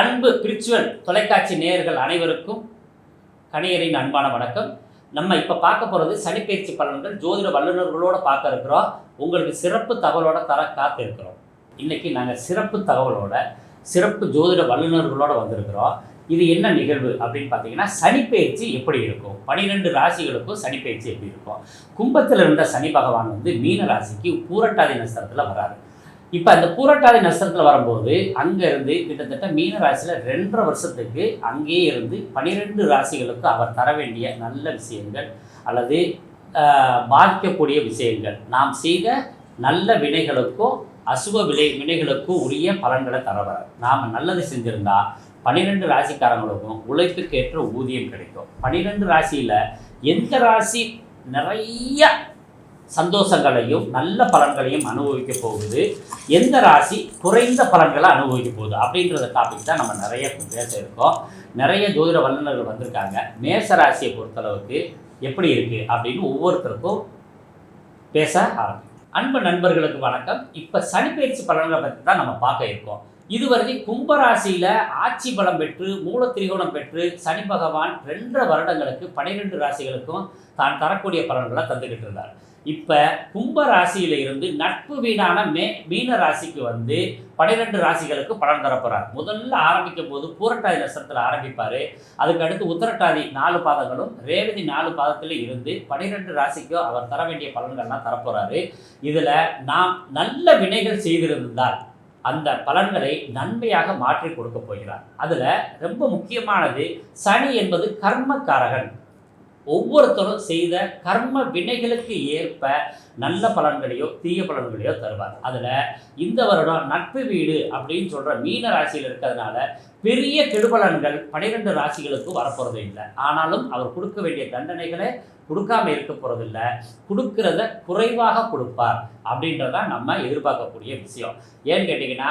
அன்பு பிரிச்சுவல் தொலைக்காட்சி நேயர்கள் அனைவருக்கும் கணியரின் அன்பான வணக்கம். நம்ம இப்போ பார்க்க போகிறது சனிப்பயிற்சி பலன்கள் ஜோதிட வல்லுநர்களோட பார்க்க இருக்கிறோம். உங்களுக்கு சிறப்பு தகவலோட தர காத்து இருக்கிறோம் இன்னைக்கு நாங்கள் சிறப்பு தகவலோட சிறப்பு ஜோதிட வல்லுநர்களோடு வந்திருக்கிறோம். இது என்ன நிகழ்வு அப்படின்னு பார்த்தீங்கன்னா சனிப்பெயர்ச்சி எப்படி இருக்கும்? பனிரெண்டு ராசிகளுக்கும் சனிப்பெயர்ச்சி எப்படி இருக்கும்? கும்பத்தில் இருந்த சனி பகவான் வந்து மீன ராசிக்கு பூரட்டாதி நட்சத்திரத்தில் வராரு. இப்போ அந்த பூரட்டாதி நட்சத்திரத்தில் வரும்போது அங்கேருந்து கிட்டத்தட்ட மீன ராசியில் ரெண்டரை வருஷத்துக்கு அங்கேயே இருந்து பனிரெண்டு ராசிகளுக்கு அவர் தர வேண்டிய நல்ல விஷயங்கள் அல்லது பாதிக்கக்கூடிய விஷயங்கள். நாம் செய்த நல்ல வினைகளுக்கும் அசுப விளை வினைகளுக்கும் உரிய பலன்களை தரவர் நாம் நல்லது செஞ்சுருந்தால் பன்னிரெண்டு ராசிக்காரங்களுக்கும் உழைப்புக்கேற்ற ஊதியம் கிடைக்கும். பன்னிரெண்டு ராசியில் எந்த ராசி நிறைய சந்தோஷங்களையும் நல்ல பலன்களையும் அனுபவிக்க போகுது? எந்த ராசி குறைந்த பலன்களை அனுபவிக்க போகுது? அப்படின்றத டாபிக் தான் நம்ம நிறைய பேச இருக்கோம். நிறைய ஜோதிட வல்லுநர்கள் வந்திருக்காங்க. மேச ராசியை பொறுத்தளவுக்கு எப்படி இருக்குது அப்படின்னு ஒவ்வொருத்தருக்கும் பேச ஆரம்பிக்கும் அன்பு நண்பர்களுக்கு வணக்கம். இப்போ சனிப்பயிற்சி பலன்களை பற்றி தான் நம்ம பார்க்க இருக்கோம். இதுவரைக்கும் கும்பராசியில் ஆட்சி பலம் பெற்று மூல திரிகோணம் பெற்று சனி பகவான் ரெண்டரை வருடங்களுக்கு பனிரெண்டு ராசிகளுக்கும் தான் தரக்கூடிய பலன்களை தந்துக்கிட்டு இருந்தார். இப்போ கும்ப ராசியில இருந்து நட்பு வீணான மே மீன ராசிக்கு வந்து பனிரெண்டு ராசிகளுக்கு பலன் தரப்போகிறார் முதல்ல ஆரம்பிக்கும் போது பூரட்டாதி நட்சத்திரத்தில் ஆரம்பிப்பார். அதுக்கு அடுத்து உத்தரட்டாதி நாலு பாதங்களும் ரேவதி நாலு பாதத்தில் இருந்து பனிரெண்டு ராசிக்கும் அவர் தர வேண்டிய பலன்கள்லாம் தரப்போறாரு இதில் நாம் நல்ல வினைகள் செய்திருந்தால் அந்த பலன்களை நன்மையாக மாற்றி கொடுக்க போகிறார். அதில் ரொம்ப முக்கியமானது சனி என்பது கர்மக்காரகன். ஒவ்வொருத்தரும் செய்த கர்ம வினைகளுக்கு ஏற்ப நல்ல பலன்களையோ தீய பலன்களையோ தருவார். அதில் இந்த வருடம் நட்பு வீடு அப்படின்னு சொல்கிற மீன ராசியில் இருக்கிறதுனால பெரிய கெடுபலன்கள் பனிரெண்டு ராசிகளுக்கு வரப்போகிறது இல்லை. ஆனாலும் அவர் கொடுக்க வேண்டிய தண்டனைகளை கொடுக்காம இருக்க போகிறதில்ல கொடுக்கறத குறைவாக கொடுப்பார் அப்படின்றதான் நம்ம எதிர்பார்க்கக்கூடிய விஷயம். ஏன்னு கேட்டிங்கன்னா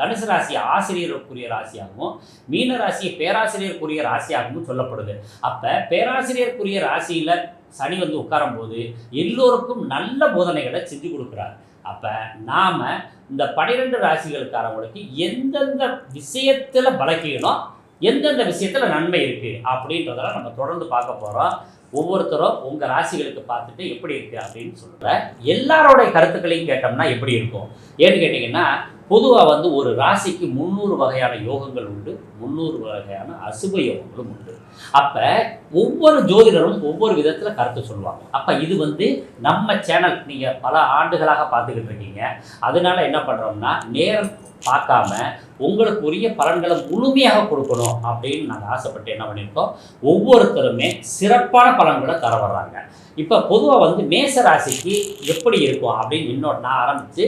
தனுசு ராசி ஆசிரியருக்குரிய ராசியாகவும் மீன ராசியை பேராசிரியருக்குரிய ராசியாகவும் சொல்லப்படுது. அப்போ பேராசிரியருக்குரிய ராசியில் சனி வந்து உட்காரும் போது எல்லோருக்கும் நல்ல போதனைகளை செஞ்சு கொடுக்குறாரு. அப்போ நாம் இந்த பனிரெண்டு ராசிகளுக்காரவங்களுக்கு எந்தெந்த விஷயத்தில் பலக்கீனம் எந்தெந்த விஷயத்தில் நன்மை இருக்குது அப்படின்றதெல்லாம் நம்ம தொடர்ந்து பார்க்க போகிறோம் ஒவ்வொருத்தரும் உங்கள் ராசிகளுக்கு பார்த்துட்டு எப்படி இருக்குது அப்படின்னு சொல்கிற எல்லாரோடைய கருத்துக்களையும் கேட்டோம்னா எப்படி இருக்கும்? ஏன்னு கேட்டிங்கன்னா பொதுவாக வந்து ஒரு ராசிக்கு முந்நூறு வகையான யோகங்கள் உண்டு முந்நூறு வகையான அசுப யோகங்களும் உண்டு. அப்போ ஒவ்வொரு ஜோதிடரும் ஒவ்வொரு விதத்தில் கருத்து சொல்லுவாங்க. அப்போ இது வந்து நம்ம சேனல் நீங்கள் பல ஆண்டுகளாக பார்த்துக்கிட்டு இருக்கீங்க. அதனால என்ன பண்ணுறோம்னா நேரம் பார்க்காம உங்களுக்கு உரிய பலன்களை முழுமையாக கொடுக்கணும் அப்படின்னு நாங்கள் ஆசைப்பட்டு என்ன பண்ணியிருக்கோம்? ஒவ்வொருத்தருமே சிறப்பான பலன்களை தர வர்றாங்க. இப்போ பொதுவாக வந்து மேச ராசிக்கு எப்படி இருக்கும் அப்படின்னு இன்னொன்று நான் ஆரம்பித்து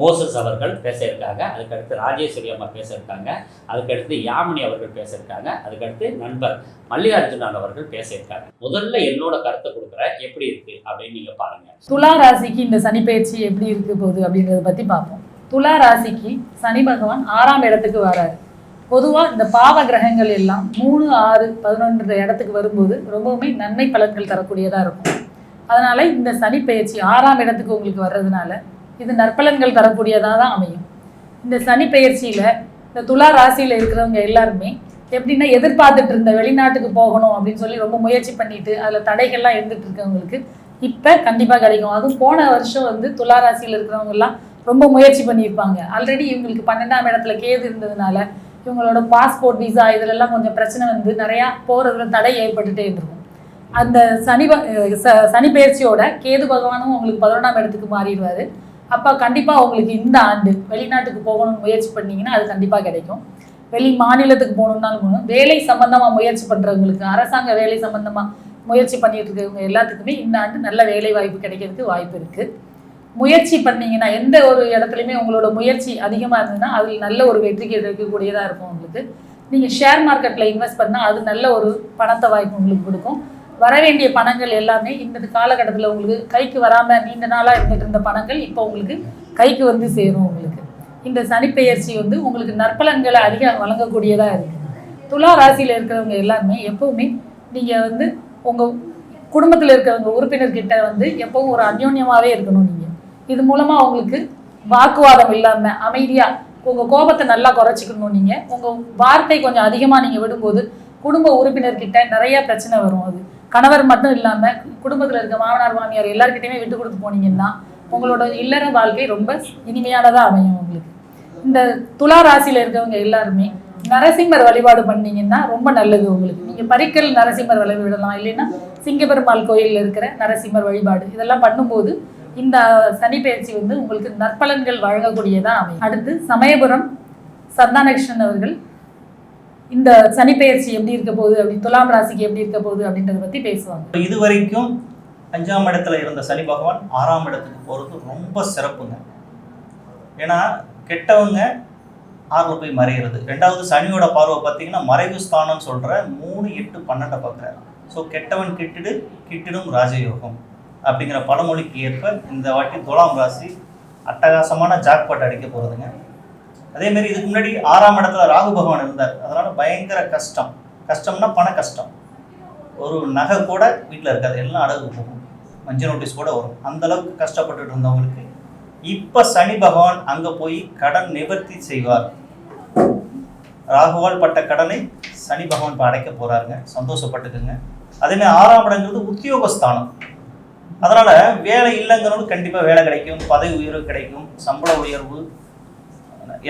மோசஸ் அவர்கள் பேச இருக்காங்க அதுக்கடுத்து ராஜேஸ்வரி அம்மா பேச இருக்காங்க அதுக்கடுத்து யாமினி அவர்கள் பேச இருக்காங்க அதுக்கடுத்து நண்பர் மல்லிகார்ஜுனன் அவர்கள் பேச இருக்காங்க முதல்ல என்னோட கருத்தை கொடுக்குறேன் எப்படி இருக்கு அப்படின்னு நீங்க பாருங்க. துலா ராசிக்கு இந்த சனி பயிற்சி எப்படி இருக்கு போகுது அப்படின்றத பத்தி பார்ப்போம். துலா ராசிக்கு சனி பகவான் ஆறாம் இடத்துக்கு வராரு. பொதுவா இந்த பாவ கிரகங்கள் எல்லாம் மூணு ஆறு பதினொன்று இடத்துக்கு வரும்போது ரொம்பவுமே நன்மை பலன்கள் தரக்கூடியதா இருக்கும். அதனால் இந்த சனி பயிற்சி ஆறாம் இடத்துக்கு உங்களுக்கு வர்றதுனால இது நற்பலன்கள் தரக்கூடியதாக தான் அமையும். இந்த சனி பெயர்ச்சியில் இந்த துலா ராசியில் இருக்கிறவங்க எல்லாருமே எப்படின்னா எதிர்பார்த்துட்டு இருந்த வெளிநாட்டுக்கு போகணும் அப்படின்னு சொல்லி ரொம்ப முயற்சி பண்ணிட்டு அதில் தடைகள்லாம் இருந்துட்டு இருக்கவங்களுக்கு இப்போ கண்டிப்பாக கிடைக்கும். அதுவும் போன வருஷம் வந்து துலா ராசியில் இருக்கிறவங்கெல்லாம் ரொம்ப முயற்சி பண்ணியிருப்பாங்க. ஆல்ரெடி இவங்களுக்கு பன்னெண்டாம் இடத்துல கேது இருந்ததுனால இவங்களோட பாஸ்போர்ட் விசா இதிலெல்லாம் கொஞ்சம் பிரச்சனை வந்து நிறையா போகிறதுல தடை ஏற்பட்டுட்டே இருந்திருக்கும். அந்த சனி ப- ச- சனி பயிற்சியோட கேது பகவானும் உங்களுக்கு பதினொன்றாம் இடத்துக்கு மாறிடுவார். அப்போ கண்டிப்பாக உங்களுக்கு இந்த ஆண்டு வெளிநாட்டுக்கு போகணும்னு முயற்சி பண்ணீங்கன்னா அது கண்டிப்பாக கிடைக்கும். வெளி மாநிலத்துக்கு போகணும்னாலும் போகணும். வேலை சம்பந்தமாக முயற்சி பண்ணுறவங்களுக்கு அரசாங்க வேலை சம்பந்தமாக முயற்சி பண்ணிட்டு இருக்கிறவங்க எல்லாத்துக்குமே இந்த ஆண்டு நல்ல வேலை வாய்ப்பு கிடைக்கிறதுக்கு வாய்ப்பு இருக்குது முயற்சி பண்ணீங்கன்னா எந்த ஒரு இடத்துலையுமே உங்களோட முயற்சி அதிகமாக இருந்ததுன்னா அதில் நல்ல ஒரு வெற்றி கிடைக்கக்கூடியதாக இருக்கும் உங்களுக்கு. நீங்கள் ஷேர் மார்க்கெட்டில் இன்வெஸ்ட் பண்ணால் அது நல்ல ஒரு பணத்தை வாய்ப்பு உங்களுக்கு கொடுக்கும். வர வேண்டிய பணங்கள் எல்லாமே இந்த காலகட்டத்தில் உங்களுக்கு கைக்கு வராமல் நீண்ட நாளாக இருந்துகிட்டு இருந்த பணங்கள் இப்போ உங்களுக்கு கைக்கு வந்து சேரும் உங்களுக்கு. இந்த சனிப்பெயர்ச்சி வந்து உங்களுக்கு நற்பலன்களை அதிகம் வழங்கக்கூடியதாக இருக்குது துலா ராசியில் இருக்கிறவங்க எல்லாருமே எப்பவுமே நீங்கள் வந்து உங்கள் குடும்பத்தில் இருக்கிறவங்க உறுப்பினர்கிட்ட வந்து எப்பவும் ஒரு அந்யோன்யமாகவே இருக்கணும் நீங்கள் இது மூலமாக உங்களுக்கு வாக்குவாதம் இல்லாமல் அமைதியாக உங்கள் கோபத்தை நல்லா குறைச்சிக்கணும் நீங்கள் உங்கள் வார்த்தை கொஞ்சம் அதிகமாக நீங்கள் விடும்போது குடும்ப உறுப்பினர்கிட்ட நிறைய பிரச்சனை வரும் அது. கணவர் மட்டும் இல்லாமல் குடும்பத்தில் இருக்க மாமனார் மாமியார் எல்லாருக்கிட்டையுமே விட்டு கொடுத்து போனீங்கன்னா உங்களோட இல்லற வாழ்க்கை ரொம்ப இனிமையானதாக அமையும் உங்களுக்கு. இந்த துலா ராசியில் இருக்கவங்க எல்லாருமே நரசிம்மர் வழிபாடு பண்ணீங்கன்னா ரொம்ப நல்லது உங்களுக்கு. நீங்கள் பரிக்கல் நரசிம்மர் வழிபடலாம் இல்லைன்னா சிங்கப்பெருமாள் கோயிலில் இருக்கிற நரசிம்மர் வழிபாடு. இதெல்லாம் பண்ணும்போது இந்த சனி பயிற்சி வந்து உங்களுக்கு நற்பலன்கள் வழங்கக்கூடியதாக அமையும். அடுத்து சமயபுரம் சந்தானகிருஷ்ணன் அவர்கள் இந்த சனி பயிற்சி எப்படி இருக்க போகுது அப்படி துலாம் ராசிக்கு எப்படி இருக்க போகுது அப்படின்றத பற்றி பேசுவாங்க. இது வரைக்கும் அஞ்சாம் இடத்துல இருந்த சனி பகவான் ஆறாம் இடத்துக்கு போகிறது ரொம்ப சிறப்புங்க. ஏன்னா கெட்டவங்க ஆறில் போய் மறைகிறது ரெண்டாவது சனியோட பார்வை பார்த்தீங்கன்னா மறைவு ஸ்தானம் சொல்கிற மூணு எட்டு பன்னெண்டை பார்க்குறாரு. ஸோ கெட்டவன் கிட்டிடு கிட்டிடும் ராஜயோகம் அப்படிங்கிற பழமொழிக்கு ஏற்ப இந்த வாட்டி துலாம் ராசி அட்டகாசமான ஜாக்பாட் அடிக்க போகிறதுங்க அதே மாதிரி இதுக்கு முன்னாடி ஆறாம் இடத்துல ராகு பகவான் இருந்தார். அதனால பயங்கர கஷ்டம். கஷ்டம்னா பண கஷ்டம். ஒரு நகை கூட வீட்டில் இருக்காது. எல்லாம் அடகு போகும். மஞ்சள் நோட்டீஸ் கூட வரும். அந்த அளவுக்கு கஷ்டப்பட்டுட்டு இருந்தவங்களுக்கு இப்போ சனி பகவான் அங்கே போய் கடன் நிவர்த்தி செய்வார். ராகுவால் பட்ட கடனை சனி பகவான் இப்போ அடைக்க போறாருங்க. சந்தோஷப்பட்டுக்குங்க. அதேமாதிரி ஆறாம் இடங்கிறது உத்தியோகஸ்தானம். அதனால வேலை இல்லைங்கிறவங்களுக்கு கண்டிப்பாக வேலை கிடைக்கும். பதவி உயர்வு கிடைக்கும். சம்பள உயர்வு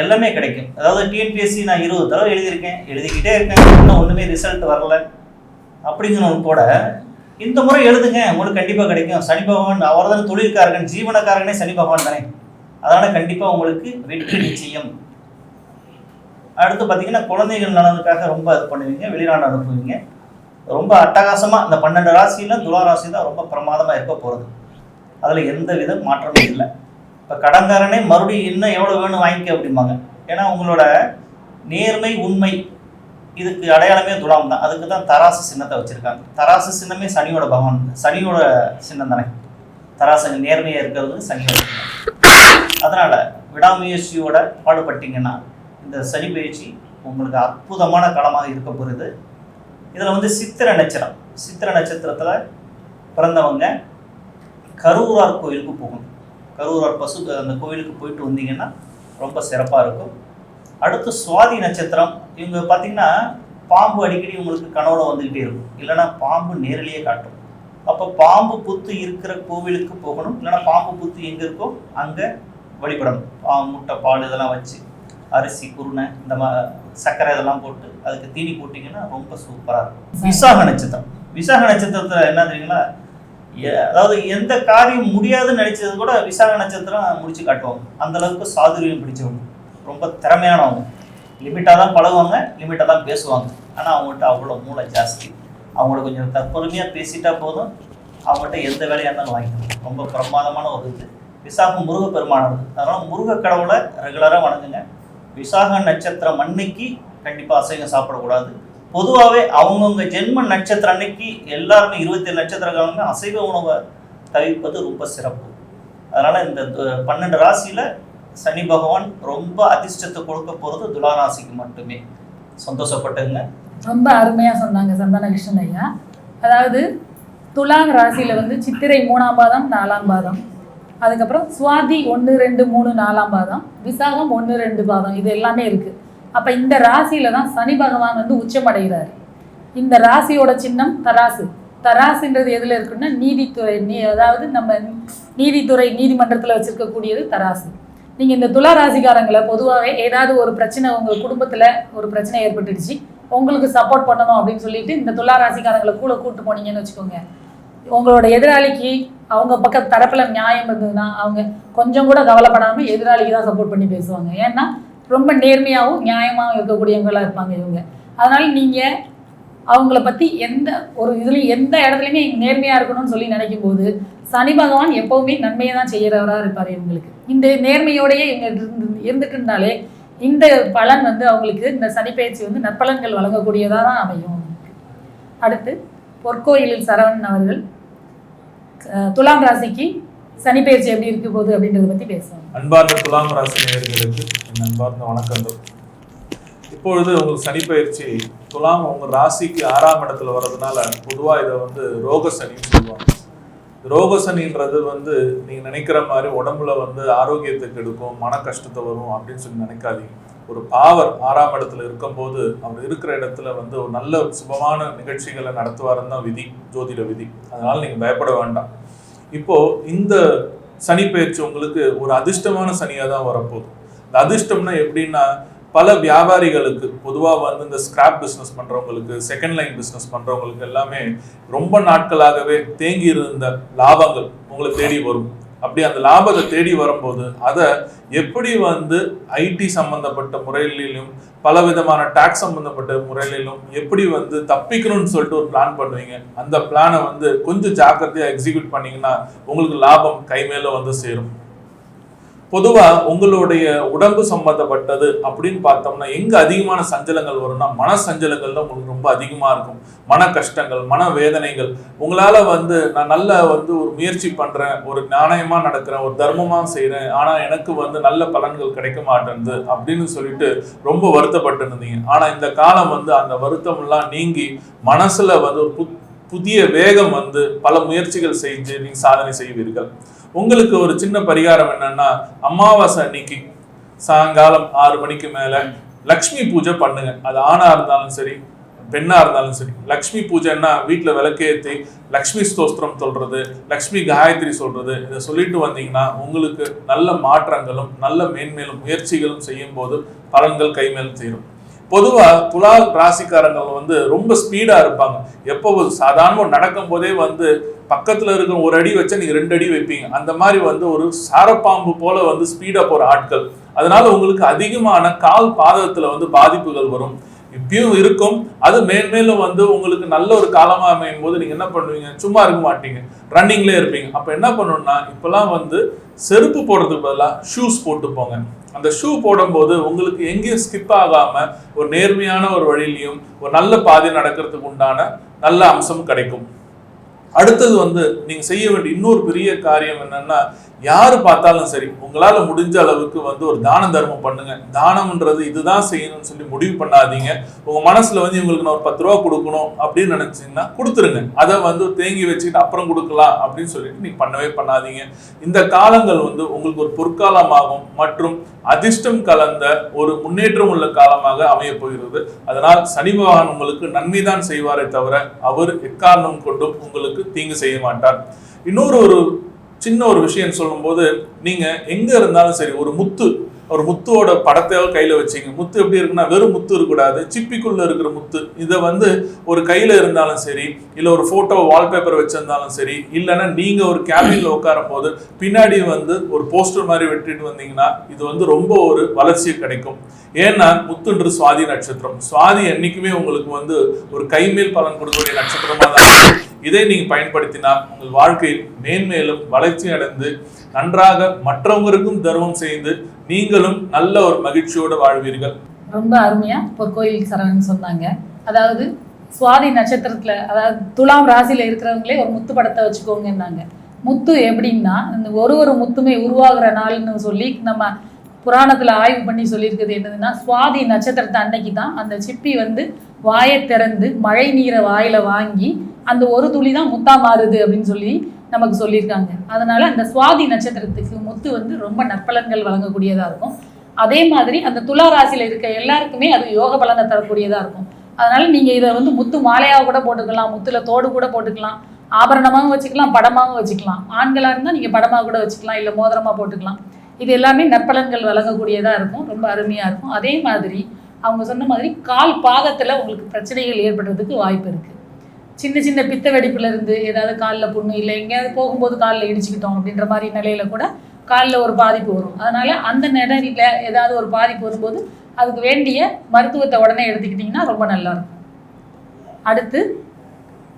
எல்லாமே கிடைக்கும். அதாவது டிஎன்பிஎஸ்சி நான் இருபது தடவை எழுதியிருக்கேன். எழுதிக்கிட்டே இருக்கேன். இன்னும் ஒன்றுமே ரிசல்ட் வரல. அப்படிங்கிறவங்க கூட இந்த முறை எழுதுங்க. உங்களுக்கு கண்டிப்பாக கிடைக்கும். சனி பகவான் அவர் தானே தொழில்காரகன் ஜீவனக்காரகனே சனி பகவான் தானே. அதனால் கண்டிப்பாக உங்களுக்கு வெற்றி நிச்சயம். அடுத்து பார்த்தீங்கன்னா குழந்தைகள் நலனுக்காக ரொம்ப இது பண்ணுவீங்க. வெளிநாடு அனுப்புவீங்க. ரொம்ப அட்டகாசமாக இந்த பன்னெண்டு ராசியில் துலா ராசி தான் ரொம்ப பிரமாதமாக இருக்க போகிறது அதில் எந்த வித மாற்றமும் இல்லை. இப்போ கடன்காரனே மறுபடியும் இன்னும் எவ்வளோ வேணும் வாங்கிக்க அப்படிம்பாங்க. ஏன்னா உங்களோட நேர்மை உண்மை இதுக்கு அடையாளமே துலாம் தான். அதுக்கு தான் தராசு சின்னத்தை வச்சுருக்காங்க. தராசு சின்னமே சனியோட பகவான். சனியோட சின்னம் தானே. தராசு நேர்மையாக இருக்கிறது சனியோட அதனால் விடாமுயற்சியோட பாடுபட்டிங்கன்னா இந்த சனி பயிற்சி உங்களுக்கு அற்புதமான களமாக இருக்க போகிறது இதில் வந்து சித்திர நட்சத்திரம். சித்திர நட்சத்திரத்தில் பிறந்தவங்க கரூரார் கோயிலுக்கு போகணும். கரூரார் பசு அந்த கோயிலுக்கு போயிட்டு வந்தீங்கன்னா ரொம்ப சிறப்பாக இருக்கும். அடுத்து சுவாதி நட்சத்திரம். இவங்க பார்த்தீங்கன்னா பாம்பு அடிக்கடி உங்களுக்கு கனவுல வந்துக்கிட்டே இருக்கும். இல்லைன்னா பாம்பு நேரிலேயே காட்டும். அப்போ பாம்பு புத்து இருக்கிற கோவிலுக்கு போகணும். இல்லைன்னா பாம்பு புத்து எங்கே இருக்கோ அங்கே வழிபடணும். பாம்பு முட்டை பால் இதெல்லாம் வச்சு அரிசி குருணை இந்த மா சர்க்கரை இதெல்லாம் போட்டு அதுக்கு தீனி போட்டிங்கன்னா ரொம்ப சூப்பராக இருக்கும். விசாக நட்சத்திரம். விசாக நட்சத்திரத்தில் என்ன தெரியுங்களா? அதாவது எந்த காரியம் முடியாதுன்னு நினைச்சது கூட விசாக நட்சத்திரம் முடிச்சு காட்டுவாங்க. அந்த அளவுக்கு சாதுரியம் பிடிச்சவங்க. ரொம்ப திறமையானவங்க. லிமிட்டாக தான் பழகுவாங்க லிமிட்டாக தான் பேசுவாங்க. ஆனால் அவங்கள்ட்ட அவ்வளோ மூளை ஜாஸ்தி. அவங்கள கொஞ்சம் தற்பொருமையாக பேசிட்டா போதும். அவங்கள்ட்ட எந்த வேலையாக இருந்தாலும் வாங்கிக்கலாம். ரொம்ப பிரமாதமான ஒரு இது. விசாகம் முருகப்பெருமானது. அதனால் முருக கடவுளை ரெகுலராக வணங்குங்க. விசாக நட்சத்திரம் அன்னைக்கு கண்டிப்பாக அசைவம் சாப்பிடக்கூடாது. பொதுவாகவே அவங்கவுங்க ஜென்ம நட்சத்திரம் அன்னைக்கு எல்லாருமே இருபத்தேழு நட்சத்திரக்காரங்க அசைவ உணவை தவிர்ப்பது ரொம்ப சிறப்பு. அதனால் இந்த து- பன்னெண்டு ராசியில் சனி பகவான் ரொம்ப அதிர்ஷ்டத்தை கொடுக்க போகிறது துலா ராசிக்கு மட்டுமே. சந்தோஷப்பட்டுங்க. ரொம்ப அருமையாக சொன்னாங்க சந்தான கிருஷ்ணன் ஐயா. அதாவது துலாம் ராசியில் வந்து சித்திரை மூணாம் பாதம் நாலாம் பாதம். அதுக்கப்புறம் சுவாதி ஒன்று ரெண்டு மூணு நாலாம் பாதம். விசாகம் ஒன்று ரெண்டு பாதம். இது எல்லாமே இருக்குது அப்போ இந்த ராசியில தான் சனி பகவான் வந்து உச்சமடைகிறார். இந்த ராசியோட சின்னம் தராசு. தராசுன்றது எதில் இருக்குன்னா நீதித்துறை நீ அதாவது நம்ம நீதித்துறை நீதிமன்றத்தில் வச்சுருக்கக்கூடியது தராசு. நீங்கள் இந்த துலா ராசிக்காரங்களை பொதுவாகவே ஏதாவது ஒரு பிரச்சனை உங்கள் குடும்பத்தில் ஒரு பிரச்சனை ஏற்பட்டுடுச்சு உங்களுக்கு சப்போர்ட் பண்ணணும் அப்படின்னு சொல்லிட்டு இந்த துலா ராசிக்காரங்களை கூட கூட்டு போனீங்கன்னு வச்சுக்கோங்க. உங்களோட எதிராளிக்கு அவங்க பக்கம் தரப்பில் நியாயம் இருந்ததுன்னா அவங்க கொஞ்சம் கூட கவலைப்படாமல் எதிராளிக்கு தான் சப்போர்ட் பண்ணி பேசுவாங்க. ஏன்னா ரொம்ப நேர்மையாகவும் நியாயமாகவும் இருக்கக்கூடியவங்களாக இருப்பாங்க இவங்க. அதனால் நீங்கள் அவங்கள பற்றி எந்த ஒரு இதுலையும் எந்த இடத்துலையுமே நேர்மையாக இருக்கணும்னு சொல்லி நினைக்கும் போது சனி பகவான் எப்போவுமே நன்மையை தான் செய்கிறவராக இருப்பார் இவங்களுக்கு. இந்த நேர்மையோடையே இவங்க இருந்து இருந்துட்டு இருந்தாலே இந்த பலன் வந்து அவங்களுக்கு இந்த சனிப்பெயர்ச்சி வந்து நற்பலன்கள் வழங்கக்கூடியதாக தான் அமையும் அடுத்து பொற்கோயிலில் சரவணன் அவர்கள் துலாம் ராசிக்கு சனிப்பெயர்ச்சி எப்படி இருக்க போகுது அப்படின்றத பற்றி பேசுவோம். அன்பார்ந்த துலாம் ராசி நேயர்களுக்கு என் அன்பார்ந்த வணக்கங்கள். இப்பொழுது உங்களுக்கு சனி பயிற்சி துலாம் உங்க ராசிக்கு ஆறாம் இடத்துல வர்றதுனால பொதுவா இதை வந்து ரோக சனின்னு சொல்லுவாங்க. ரோக சனின்றது வந்து நீங்க நினைக்கிற மாதிரி உடம்புல வந்து ஆரோக்கியத்தை கெடுக்கும் மன கஷ்டத்தை வரும் அப்படின்னு சொல்லி நினைக்காதீங்க. ஒரு பாவர் ஆறாம் இடத்துல இருக்கும்போது அவர் இருக்கிற இடத்துல வந்து ஒரு நல்ல சுபமான நிகழ்ச்சிகளை நடத்துவாருன்னு தான் விதி ஜோதிட விதி. அதனால நீங்க பயப்பட வேண்டாம். இப்போ இந்த சனி பயிற்சி உங்களுக்கு ஒரு அதிர்ஷ்டமான சனியாக தான் வரப்போகுது. இந்த அதிர்ஷ்டம்னா எப்படின்னா பல வியாபாரிகளுக்கு பொதுவாக வந்து இந்த ஸ்கிராப் பிஸ்னஸ் பண்ணுறவங்களுக்கு செகண்ட் லைன் பிஸ்னஸ் பண்ணுறவங்களுக்கு எல்லாமே ரொம்ப நாட்களாகவே தேங்கி இருந்த லாபங்கள் உங்களை தேடி வரும். அப்படி அந்த லாபத்தை தேடி வரும்போது அதை எப்படி வந்து ஐடி சம்மந்தப்பட்ட முறையிலும் பல விதமான டாக்ஸ் சம்மந்தப்பட்ட முறையிலும் எப்படி வந்து தப்பிக்கணும்னு சொல்லிட்டு ஒரு பிளான் பண்ணுவீங்க? அந்த பிளானை வந்து கொஞ்சம் ஜாக்கிரதையாக எக்ஸிக்யூட் பண்ணிங்கன்னா உங்களுக்கு லாபம் கை மேலே வந்து சேரும். பொதுவா உங்களுடைய உடம்பு சம்பந்தப்பட்டது அப்படின்னு பார்த்தோம்னா எங்க அதிகமான சஞ்சலங்கள் வரும்னா மன சஞ்சலங்கள் தான் உங்களுக்கு ரொம்ப அதிகமா இருக்கும். மன கஷ்டங்கள் மன வேதனைகள். உங்களால வந்து நான் நல்ல வந்து ஒரு முயற்சி பண்றேன் ஒரு நாணயமா நடக்கிறேன் ஒரு தர்மமா செய்கிறேன் ஆனா எனக்கு வந்து நல்ல பலன்கள் கிடைக்க மாட்டேங்குது அப்படின்னு சொல்லிட்டு ரொம்ப வருத்தப்பட்டு இருந்தீங்க. ஆனா இந்த காலம் வந்து அந்த வருத்தம் எல்லாம் நீங்கி மனசுல வந்து ஒரு புத்- புதிய வேகம் வந்து பல முயற்சிகள் செஞ்சு நீங்க சாதனை செய்வீர்கள். உங்களுக்கு ஒரு சின்ன பரிகாரம் என்னன்னா அமாவாசை அன்னைக்கு சாயங்காலம் ஆறு மணிக்கு மேல லக்ஷ்மி பூஜை பண்ணுங்க. அது ஆணா இருந்தாலும் சரி பெண்ணா இருந்தாலும் சரி. லக்ஷ்மி பூஜைன்னா வீட்டில் விளக்கேத்தி லக்ஷ்மி ஸ்தோஸ்திரம் சொல்றது லக்ஷ்மி காயத்ரி சொல்றது இதை சொல்லிட்டு வந்தீங்கன்னா உங்களுக்கு நல்ல மாற்றங்களும் நல்ல மேன்மேலும் முயற்சிகளும் செய்யும் போது பலன்கள் கைமேல் சேரும் பொதுவாக துலால் ராசிக்காரங்கள் வந்து ரொம்ப ஸ்பீடாக இருப்பாங்க. எப்போ ஒரு நடக்கும் போதே வந்து பக்கத்தில் இருக்கிற ஒரு அடி வச்சா நீங்கள் ரெண்டு அடி வைப்பீங்க. அந்த மாதிரி வந்து ஒரு சாரப்பாம்பு போல வந்து ஸ்பீடாக போகிற ஆட்கள். அதனால உங்களுக்கு அதிகமான கால் பாதத்தில் வந்து பாதிப்புகள் வரும். இப்பயும் இருக்கும். அது மேன்மேலும் வந்து உங்களுக்கு நல்ல ஒரு காலமாக அமையும் போது நீங்கள் என்ன பண்ணுவீங்க? சும்மா இருக்க மாட்டீங்க. ரன்னிங்லேயே இருப்பீங்க. அப்போ என்ன பண்ணணும்னா இப்போலாம் வந்து செருப்பு போடுறதுக்கு பதிலாக ஷூஸ் போட்டு போங்க. அந்த ஷூ போடும்போது உங்களுக்கு எங்கேயும் ஸ்கிப் ஆகாம ஒரு நேர்மையான ஒரு வழியிலையும் ஒரு நல்ல பாதை நடக்கிறதுக்கு உண்டான நல்ல அம்சம் கிடைக்கும். அடுத்தது வந்து நீங்க செய்ய வேண்டிய இன்னொரு பெரிய காரியம் என்னன்னா யார் பார்த்தாலும் சரி உங்களால் முடிஞ்ச அளவுக்கு வந்து ஒரு தான தர்மம் பண்ணுங்க. தானம்ன்றது இதுதான் செய்யணும்னு சொல்லி முடிவு பண்ணாதீங்க. உங்க மனசுல வந்து இவங்களுக்கு நான் ஒரு பத்து ரூபா கொடுக்கணும் அப்படின்னு நினைச்சீங்கன்னா கொடுத்துருங்க. அதை வந்து தேங்கி வச்சுக்கிட்டு அப்புறம் கொடுக்கலாம் அப்படின்னு சொல்லிட்டு நீங்க பண்ணவே பண்ணாதீங்க. இந்த காலங்கள் வந்து உங்களுக்கு ஒரு பொற்காலமாகும் மற்றும் அதிர்ஷ்டம் கலந்த ஒரு முன்னேற்றம் உள்ள காலமாக அமைய போகிறது. அதனால் சனி பகவான் உங்களுக்கு நன்மைதான் செய்வாரே தவிர அவர் எக்காரணம் கொண்டும் உங்களுக்கு தீங்கு செய்ய மாட்டார். இன்னொரு ஒரு சின்ன ஒரு விஷயம் சொல்லும்போது நீங்கள் எங்கே இருந்தாலும் சரி ஒரு முத்து ஒரு முத்துவோட படத்தையோ கையில் வச்சிங்க. முத்து எப்படி இருக்குன்னா வெறும் முத்து இருக்கக்கூடாது சிப்பிக்குள்ளே இருக்கிற முத்து. இதை வந்து ஒரு கையில் இருந்தாலும் சரி இல்லை ஒரு ஃபோட்டோ வால்பேப்பர் வச்சிருந்தாலும் சரி இல்லைன்னா நீங்கள் ஒரு கேபினில் உட்காரும் போது பின்னாடி வந்து ஒரு போஸ்டர் மாதிரி வெட்டிட்டு வந்தீங்கன்னா இது வந்து ரொம்ப ஒரு வளர்ச்சி கிடைக்கும். ஏன்னா முத்துன்று சுவாதி நட்சத்திரம். சுவாதி என்றைக்குமே உங்களுக்கு வந்து ஒரு கைமேல் பலன் கொடுக்கக்கூடிய நட்சத்திரமாக தான் இதை நீங்கள் பயன்படுத்தினால் உங்கள் வாழ்க்கையில் மேன்மேலும் வளர்ச்சி அடைந்து நன்றாக மற்றவங்களுக்கும் தர்மம் செய்து நீங்களும் நல்ல ஒரு மகிழ்ச்சியோடு வாழ்வீர்கள். ரொம்ப அருமையா கோயில் சரவணன் சொன்னாங்க. அதாவது சுவாதி நட்சத்திரத்துல அதாவது துலாம் ராசியில இருக்கிறவங்களே ஒரு முத்து படத்தை வச்சுக்கோங்கன்னாங்க. முத்து எப்படின்னா இந்த ஒரு ஒரு முத்துமே உருவாகிற நாள்னு சொல்லி நம்ம புராணத்தில் ஆய்வு பண்ணி சொல்லியிருக்கிறது என்னதுன்னா சுவாதி நட்சத்திரத்தை அன்னைக்கு தான் அந்த சிப்பி வந்து வாயை திறந்து மழை நீரை வாயில் வாங்கி அந்த ஒரு துளி தான் முத்தா மாறுது அப்படின்னு சொல்லி நமக்கு சொல்லியிருக்காங்க. அதனால் அந்த சுவாதி நட்சத்திரத்துக்கு முத்து வந்து ரொம்ப நற்பலன்கள் வழங்கக்கூடியதாக இருக்கும். அதே மாதிரி அந்த துலா ராசியில் இருக்க எல்லாருக்குமே அது யோக பலனை தரக்கூடியதாக இருக்கும். அதனால் நீங்கள் இதை வந்து முத்து மாலையாக கூட போட்டுக்கலாம் முத்தில் தோடு கூட போட்டுக்கலாம் ஆபரணமாகவும் வச்சுக்கலாம் படமாகவும் வச்சுக்கலாம். ஆண்களாக இருந்தால் நீங்கள் படமாக கூட வச்சுக்கலாம் இல்லை மோதிரமாக போட்டுக்கலாம். இது எல்லாமே நற்பலன்கள் வழங்கக்கூடியதாக இருக்கும் ரொம்ப அருமையாக இருக்கும். அதே மாதிரி அவங்க சொன்ன மாதிரி கால் பாதத்தில் உங்களுக்கு பிரச்சனைகள் ஏற்படுறதுக்கு வாய்ப்பு இருக்குது சின்ன சின்ன பித்த வெடிப்புலேருந்து ஏதாவது காலில் புண்ணு இல்லை எங்கேயாவது போகும்போது காலில் இடிச்சுக்கிட்டோம் அப்படின்ற மாதிரி நிலையில கூட காலில் ஒரு பாதிப்பு வரும். அதனால் அந்த நிலையில் ஏதாவது ஒரு பாதிப்பு வரும்போது அதுக்கு வேண்டிய மருத்துவத்தை உடனே எடுத்துக்கிட்டிங்கன்னா ரொம்ப நல்லா இருக்கும். அடுத்து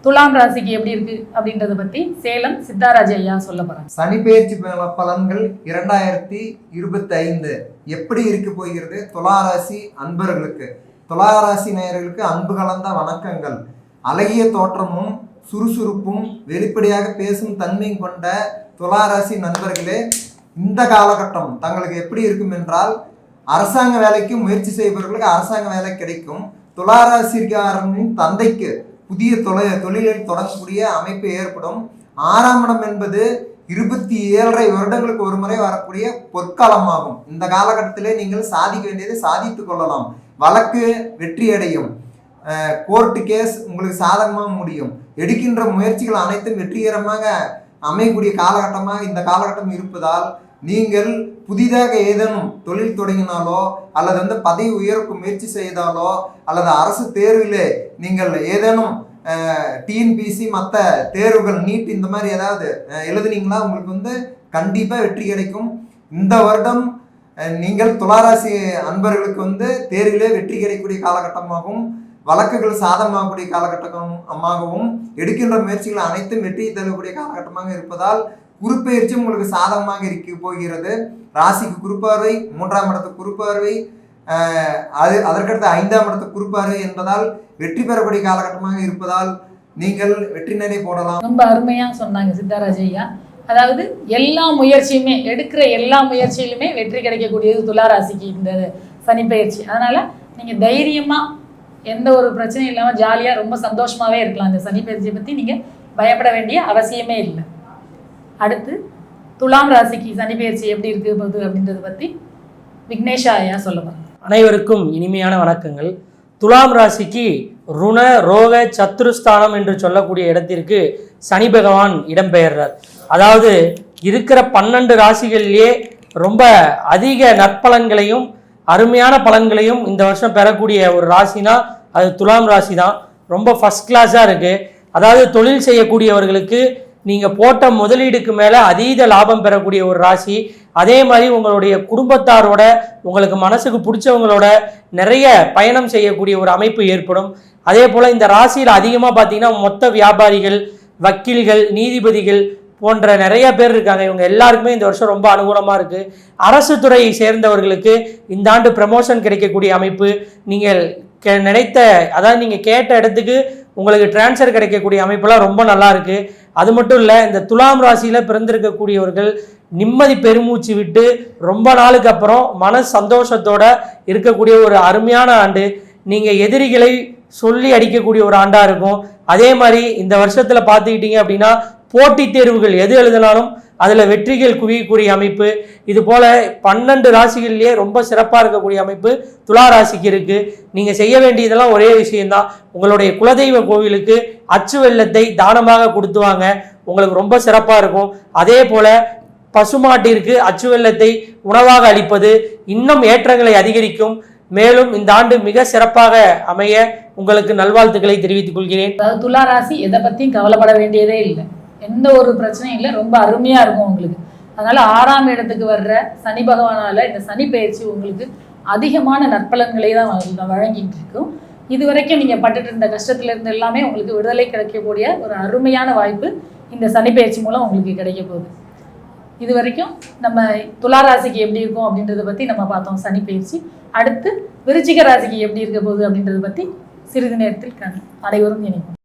துலாம் ராசிக்கு எப்படி இருக்கு அப்படின்றத பத்தி சேலம் சித்தாராஜ் ஐயா சொல்ல போறாங்க. சனி பெயர்ச்சி பல- பலன்கள் இரண்டாயிரத்தி இருபத்தி ஐந்து எப்படி இருக்க போகிறது? துளாராசி அன்பர்களுக்கு. துளாராசி நேயர்களுக்கு அன்பு கலந்த வணக்கங்கள். அழகிய தோற்றமும் சுறுசுறுப்பும் வெளிப்படையாக பேசும் தன்மையும் கொண்ட துளாராசி நண்பர்களே இந்த காலகட்டம் தங்களுக்கு எப்படி இருக்கும் என்றால் அரசாங்க வேலைக்கு முயற்சி செய்பவர்களுக்கு அரசாங்க வேலை கிடைக்கும். துலாராசிக்காரனின் தந்தைக்கு புதிய தொலை தொழிலில் தொடங்கக்கூடிய அமைப்பு ஏற்படும். ஆறாம் இடம் என்பது இருபத்தி ஏழரை வருடங்களுக்கு ஒரு முறை வரக்கூடிய பொற்காலமாகும். இந்த காலகட்டத்திலே நீங்கள் சாதிக்க வேண்டியதை சாதித்து கொள்ளலாம். வழக்கு வெற்றி அடையும். கோர்ட்டு கேஸ் உங்களுக்கு சாதகமாக முடியும். எடுக்கின்ற முயற்சிகள் அனைத்தும் வெற்றிகரமாக அமையக்கூடிய காலகட்டமாக இந்த காலகட்டம் இருப்பதால் நீங்கள் புதிதாக ஏதேனும் தொழில் தொடங்கினாலோ அல்லது வந்து பதவி உயர்வுக்கு முயற்சி செய்தாலோ அல்லது அரசு தேர்விலே நீங்கள் ஏதேனும் டிஎன்பிசி மற்ற தேர்வுகள் நீட் இந்த மாதிரி ஏதாவது எழுதுனீங்களா? உங்களுக்கு வந்து கண்டிப்பாக வெற்றி கிடைக்கும். இந்த வருடம் நீங்கள் துளாராசி அன்பர்களுக்கு வந்து தேர்விலே வெற்றி கிடைக்கக்கூடிய காலகட்டமாகவும் வழக்குகள் சாதமாகக்கூடிய காலகட்டமாகவும் எடுக்கின்ற முயற்சிகள் அனைத்தும் வெற்றி தரக்கூடிய காலகட்டமாக இருப்பதால் குருப்பெயர்ச்சி உங்களுக்கு சாதகமாக இருக்க போகிறது. ராசிக்கு குறுப்பார்வை மூன்றாம் இடத்து குறுப்பார்வை அது அதற்கடுத்து ஐந்தாம் இடத்து குறுப்பார்வை என்பதால் வெற்றி பெறக்கூடிய காலகட்டமாக இருப்பதால் நீங்கள் வெற்றி நடை போடலாம். ரொம்ப அருமையாக சொன்னாங்க சித்தாராஜய்யா அதாவது எல்லா முயற்சியுமே எடுக்கிற எல்லா முயற்சியிலுமே வெற்றி கிடைக்கக்கூடியது துளாராசிக்கு இந்த சனி பயிற்சி. அதனால நீங்க தைரியமா எந்த ஒரு பிரச்சனையும் இல்லாமல் ஜாலியாக ரொம்ப சந்தோஷமாகவே இருக்கலாம். இந்த சனி பயிற்சியை நீங்கள் பயப்பட வேண்டிய அவசியமே இல்லை. அடுத்து துலாம் ராசிக்கு சனி பயிற்சி எப்படி இருக்கு போகுது அப்படின்றத பத்தி விக்னேஷா ஐயா சொல்ல அனைவருக்கும் இனிமையான வணக்கங்கள். துலாம் ராசிக்கு ருண ரோக சத்துருஸ்தானம் என்று சொல்லக்கூடிய இடத்திற்கு சனி பகவான் இடம்பெயர்றார். அதாவது இருக்கிற பன்னெண்டு ராசிகள்லேயே ரொம்ப அதிக நற்பலன்களையும் அருமையான பலன்களையும் இந்த வருஷம் பெறக்கூடிய ஒரு ராசினா அது துலாம் ராசி தான் ரொம்ப ஃபஸ்ட் கிளாஸாக இருக்குது அதாவது தொழில் செய்யக்கூடியவர்களுக்கு நீங்கள் போட்ட முதலீடுக்கு மேலே அதீத லாபம் பெறக்கூடிய ஒரு ராசி. அதே மாதிரி உங்களுடைய குடும்பத்தாரோட உங்களுக்கு மனசுக்கு பிடிச்சவங்களோட நிறைய பயணம் செய்யக்கூடிய ஒரு அமைப்பு ஏற்படும். அதே போல் இந்த ராசியில் அதிகமாக பார்த்தீங்கன்னா மொத்த வியாபாரிகள் வக்கீல்கள் நீதிபதிகள் போன்ற நிறைய பேர் இருக்காங்க. இவங்க எல்லாருக்குமே இந்த வருஷம் ரொம்ப அனுகூலமாக இருக்குது அரசு துறையை சேர்ந்தவர்களுக்கு இந்த ஆண்டு ப்ரமோஷன் கிடைக்கக்கூடிய அமைப்பு. நீங்கள் கே நினைத்த அதாவது நீங்கள் கேட்ட இடத்துக்கு உங்களுக்கு டிரான்ஸ்ஃபர் கிடைக்கக்கூடிய அமைப்பெல்லாம் ரொம்ப நல்லா இருக்குது அது மட்டும் இல்லை இந்த துலாம் ராசியில் பிறந்திருக்கக்கூடியவர்கள் நிம்மதி பெருமூச்சு விட்டு ரொம்ப நாளுக்கு அப்புறம் மன சந்தோஷத்தோட இருக்கக்கூடிய ஒரு அருமையான ஆண்டு. நீங்கள் எதிரிகளை சொல்லி அடிக்கக்கூடிய ஒரு ஆண்டாக இருக்கும். அதே மாதிரி இந்த வருஷத்தில் பார்த்துக்கிட்டீங்க அப்படின்னா போட்டித் தேர்வுகள் எது எழுதினாலும் அதில் வெற்றிகள் குவியக்கூடிய அமைப்பு. இது போல் பன்னெண்டு ராசிகள்லேயே ரொம்ப சிறப்பாக இருக்கக்கூடிய அமைப்பு துலா ராசிக்கு இருக்குது நீங்கள் செய்ய வேண்டியதெல்லாம் ஒரே விஷயம்தான். உங்களுடைய குலதெய்வ கோவிலுக்கு அச்சு வெள்ளத்தை தானமாக கொடுத்துவாங்க உங்களுக்கு ரொம்ப சிறப்பாக இருக்கும். அதே போல் பசுமாட்டிற்கு அச்சு வெள்ளத்தை உணவாக அளிப்பது இன்னும் ஏற்றங்களை அதிகரிக்கும். மேலும் இந்த ஆண்டு மிக சிறப்பாக அமைய உங்களுக்கு நல்வாழ்த்துக்களை தெரிவித்துக் கொள்கிறேன். துலா ராசி எதை பற்றியும் கவலைப்பட வேண்டியதே இல்லை. எந்த ஒரு பிரச்சனையும் இல்லை ரொம்ப அருமையாக இருக்கும் உங்களுக்கு. அதனால் ஆறாம் இடத்துக்கு வர்ற சனி பகவானால் இந்த சனி பயிற்சி உங்களுக்கு அதிகமான நற்பலன்களை தான் வழங்கிட்டு இருக்கும். இது வரைக்கும் நீங்கள் பட்டுட்டு இருந்த கஷ்டத்துல இருந்து எல்லாமே உங்களுக்கு விடுதலை கிடைக்கக்கூடிய ஒரு அருமையான வாய்ப்பு இந்த சனி பயிற்சி மூலம் உங்களுக்கு கிடைக்க போகுது. இது வரைக்கும் நம்ம துளாராசிக்கு எப்படி இருக்கும் அப்படின்றத பற்றி நம்ம பார்த்தோம் சனி பயிற்சி. அடுத்து விருச்சிக ராசிக்கு எப்படி இருக்க போகுது அப்படின்றத பற்றி சிறிது நேரத்தில் கண் அனைவரும் நினைப்போம்